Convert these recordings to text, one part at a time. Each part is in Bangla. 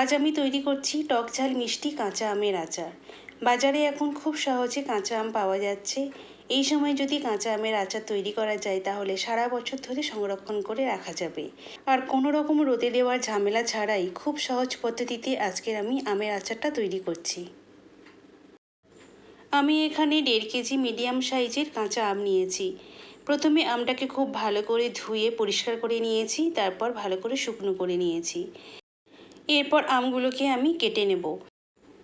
আজ আমি তৈরি করছি টক ঝাল মিষ্টি কাঁচা আমের আচার। বাজারে এখন খুব সহজে কাঁচা আম পাওয়া যাচ্ছে। এই সময় যদি কাঁচা আমের আচার তৈরি করা যায়, তাহলে সারা বছর ধরে সংরক্ষণ করে রাখা যাবে। আর কোনো রকম রোদে দেওয়ার ঝামেলা ছাড়াই খুব সহজ পদ্ধতিতে আজকের আমি আমের আচারটা তৈরি করছি। আমি এখানে দেড় কেজি মিডিয়াম সাইজের কাঁচা আম নিয়েছি। প্রথমে আমটাকে খুব ভালো করে ধুয়ে পরিষ্কার করে নিয়েছি, তারপর ভালো করে শুকনো করে নিয়েছি। এরপর আমগুলোকে আমি কেটে নেব।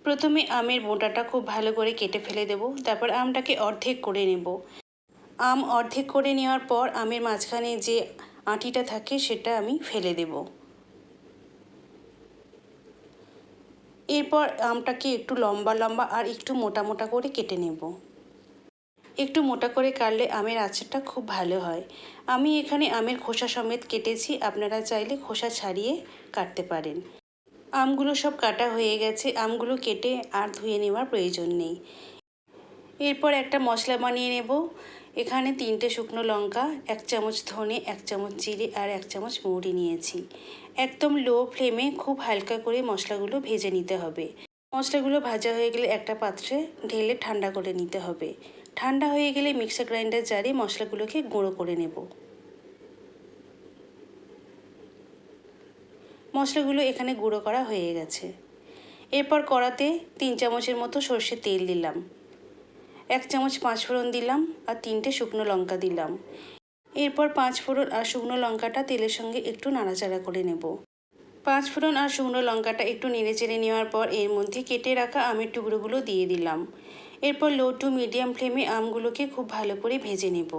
প্রথমে আমের বোঁটাটা খুব ভালো করে কেটে ফেলে দেব, তারপর আমটাকে অর্ধেক করে নেব। আম অর্ধেক করে নেওয়ার পর আমের মাঝখানে যে আঁটিটা থাকে সেটা আমি ফেলে দেব। এরপর আমটাকে একটু লম্বা লম্বা আর একটু মোটা মোটা করে কেটে নেব। একটু মোটা করে কাটলে আমের আচারটা খুব ভালো হয়। আমি এখানে আমের খোসা সমেত কেটেছি, আপনারা চাইলে খোসা ছাড়িয়ে কাটতে পারেন। আমগুলো সব কাটা হয়ে গেছে, আমগুলো কেটে আর ধুয়ে নেওয়ার প্রয়োজন নেই। এরপর একটা মশলা বানিয়ে নেব। এখানে তিনটে শুকনো লঙ্কা, এক চামচ ধনে, এক চামচ জিরে আর এক চামচ মৌরি নিয়েছি। একদম লো ফ্লেমে খুব হালকা করে মশলাগুলো ভেজে নিতে হবে। মশলাগুলো ভাজা হয়ে গেলে একটা পাত্রে ঢেলে ঠান্ডা করে নিতে হবে। ঠান্ডা হয়ে গেলে মিক্সার গ্রাইন্ডার জারে মশলাগুলোকে গুঁড়ো করে নেব। মশলাগুলো এখানে গুঁড়ো করা হয়ে গেছে। এরপর কড়াতে তিন চামচের মতো সর্ষের তেল দিলাম। এক চামচ পাঁচ ফোড়ন দিলাম আর তিনটে শুকনো লঙ্কা দিলাম। এরপর পাঁচ ফোড়ন আর শুকনো লঙ্কাটা তেলের সঙ্গে একটু নাড়াচাড়া করে নেব। পাঁচ ফোড়ন আর শুকনো লঙ্কাটা একটু নেড়ে চেড়ে নেওয়ার পর এর মধ্যে কেটে রাখা আমের টুকরোগুলো দিয়ে দিলাম। এরপর লো টু মিডিয়াম ফ্লেমে আমগুলোকে খুব ভালো করে ভেজে নেব।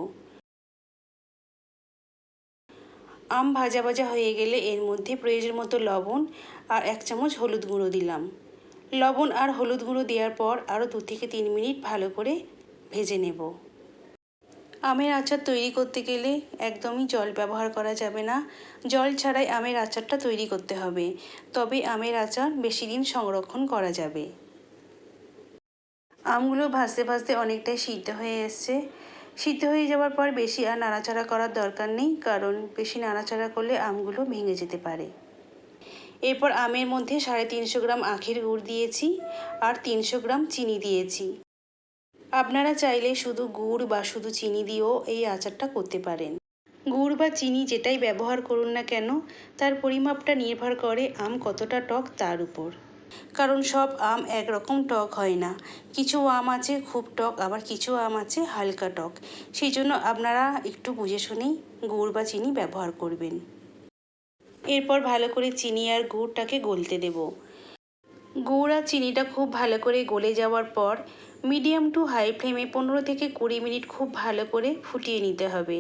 আম ভাজা ভাজা হয়ে গেলে এর মধ্যে প্রয়োজন মতো লবণ আর এক চামচ হলুদ গুঁড়ো দিলাম। লবণ আর হলুদ গুঁড়ো দেওয়ার পর আরও দু থেকে তিন মিনিট ভালো করে ভেজে নেব। আমের আচার তৈরি করতে গেলে একদমই জল ব্যবহার করা যাবে না। জল ছাড়াই আমের আচারটা তৈরি করতে হবে। তবে আমের আচার বেশি দিন সংরক্ষণ করা যাবে। আমগুলো ভাজতে ভাজতে অনেকটাই সিদ্ধ হয়ে এসছে। সিদ্ধ হয়ে যাওয়ার পর বেশি আর নাড়াচাড়া করার দরকার নেই, কারণ বেশি নাড়াচাড়া করলে আমগুলো ভেঙে যেতে পারে। এরপর আমের মধ্যে সাড়ে তিনশো গ্রাম আখের গুড় দিয়েছি আর তিনশো গ্রাম চিনি দিয়েছি। আপনারা চাইলে শুধু গুড় বা শুধু চিনি দিয়েও এই আচারটা করতে পারেন। গুড় বা চিনি যেটাই ব্যবহার করুন না কেন, তার পরিমাপটা নির্ভর করে আম কতটা টক তার উপর। কারণ সব আম একরকম টক হয় না। কিছু আম আছে খুব টক, আবার কিছু আম আছে হালকা টক। সেই জন্য আপনারা একটু বুঝে শুনেই গুড় বা চিনি ব্যবহার করবেন। এরপর ভালো করে চিনি আর গুড়টাকে গলতে দেব। গুড় আর চিনিটা খুব ভালো করে গলে যাওয়ার পর মিডিয়াম টু হাই ফ্লেমে পনেরো থেকে কুড়ি মিনিট খুব ভালো করে ফুটিয়ে নিতে হবে।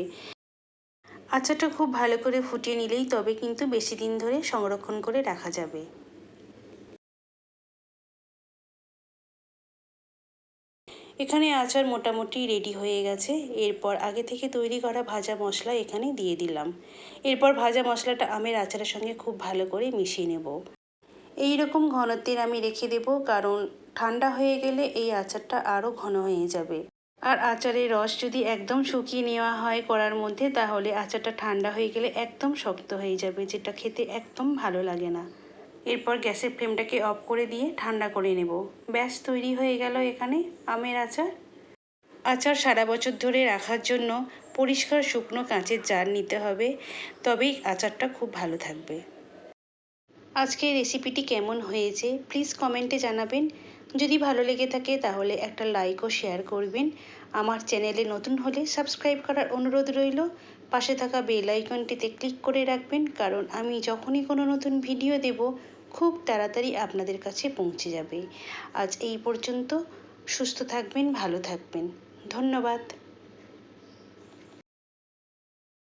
আচারটা খুব ভালো করে ফুটিয়ে নিলেই তবে কিন্তু বেশি দিন ধরে সংরক্ষণ করে রাখা যাবে। এখানে আচার মোটামুটি রেডি হয়ে গেছে। এরপর আগে থেকে তৈরি করা ভাজা মশলা এখানে দিয়ে দিলাম। এরপর ভাজা মশলাটা আমের আচারের সঙ্গে খুব ভালো করে মিশিয়ে নেব। এই রকম ঘনত্বের আমি রেখে দেব, কারণ ঠান্ডা হয়ে গেলে এই আচারটা আরও ঘন হয়ে যাবে। আর আচারের রস যদি একদম শুকিয়ে নেওয়া হয় করার মধ্যে, তাহলে আচারটা ঠান্ডা হয়ে গেলে একদম শক্ত হয়ে যাবে, যেটা খেতে একদম ভালো লাগে না। এরপর গ্যাসের ফ্লেমটাকে অফ করে দিয়ে ঠান্ডা করে নেব। ব্যাস, তৈরি হয়ে গেল এখানে আমের আচার। আচার সারা বছর ধরে রাখার জন্য পরিষ্কার শুকনো কাঁচের জার নিতে হবে, তবেই আচারটা খুব ভালো থাকবে। আজকের রেসিপিটি কেমন হয়েছে প্লিজ কমেন্টে জানাবেন। যদি ভালো লেগে থাকে তাহলে একটা লাইক ও শেয়ার করবেন। আমার চ্যানেলে নতুন হলে সাবস্ক্রাইব করার অনুরোধ রইল। পাশে থাকা বেল আইকনটিতে ক্লিক করে রাখবেন, কারণ আমি যখনই কোনো নতুন ভিডিও দেব খুব তাড়াতাড়ি আপনাদের কাছে পৌঁছে যাবে। আজ এই পর্যন্ত সুস্থ থাকবেন ভালো থাকবেন। ধন্যবাদ।